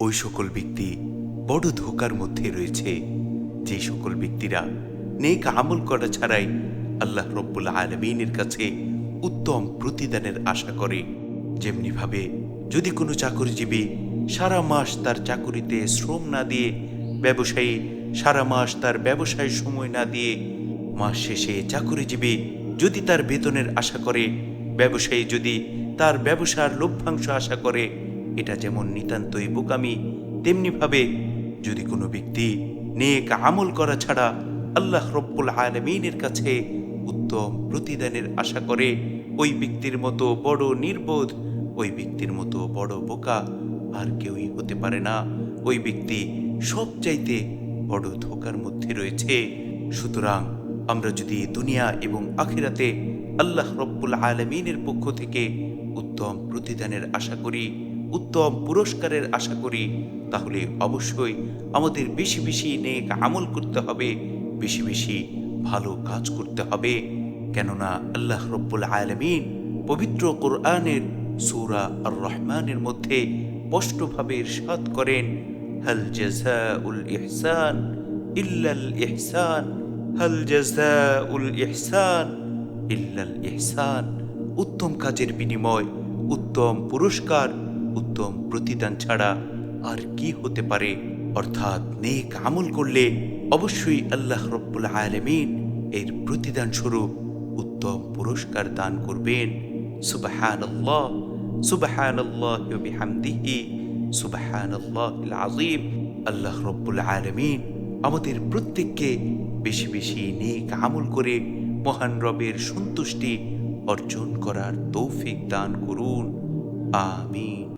ওই সকল ব্যক্তি বড় ধোকার মধ্যে রয়েছে। যে সকল ব্যক্তিরা নেক আমল করা ছাড়াই আল্লাহ রব্বুল আলমিনের কাছে উত্তম প্রতিদানের আশা করে। যেমনিভাবে যদি কোনো চাকরিজীবী সারা মাস তার চাকুরিতে শ্রম না দিয়ে, ব্যবসায়ী সারা মাস তার ব্যবসায় সময় না দিয়ে, মাস শেষে চাকুরিজীবী যদি তার বেতনের আশা করে, ব্যবসায়ী যদি তার ব্যবসার লভ্যাংশ আশা করে এটা যেমন নিতান্তই বোকামি তেমনিভাবে যদি কোনো ব্যক্তি নেক আমল করা ছাড়া আল্লাহ রব্বুল আলমিনের কাছে উত্তম প্রতিদানের আশা করে, ওই ব্যক্তির মতো বড় নির্বোধ, ওই ব্যক্তির মতো বড় বোকা আর কেউই হতে পারে না। ওই ব্যক্তি সব চাইতে বড় ধোকার মধ্যে রয়েছে। সুতরাং আমরা যদি দুনিয়া এবং আখিরাতে আল্লাহ রব্বুল আলমিনের পক্ষ থেকে উত্তম প্রতিদানের আশা করি উত্তম পুরস্কারের আশা করি, তাহলে অবশ্যই আমাদের বেশি বেশি নেক আমল করতে হবে, বেশি বেশি ভালো কাজ করতে হবে। কেননা আল্লাহ রব্বুল আলমিন পবিত্র কোরআনের সূরা আর রহমানের মধ্যে স্পষ্টভাবে ইরশাদ করেন, হল জাযাউল ইহসান ইল্লাল ইহসান, হাল জাযাউল ইহসান ইল্লাল ইহসান। উত্তম কাজের বিনিময়, উত্তম পুরস্কার উত্তম প্রতিদান ছাড়া আর কি হতে পারে? অর্থাৎ নেক আমল করলে অবশ্যই আল্লাহ রব্বুল আলমিন এর প্রতিদান স্বরূপ উত্তম পুরস্কার দান করবেন। সুবাহান আল্লাহ সুবাহান আজিম আল্লাহ রব্বুল আলমিন আমাদের প্রত্যেককে বেশি বেশি নেক আমল করে মহান রবের সন্তুষ্টি অর্জন করার তৌফিক দান করুন। আমিন।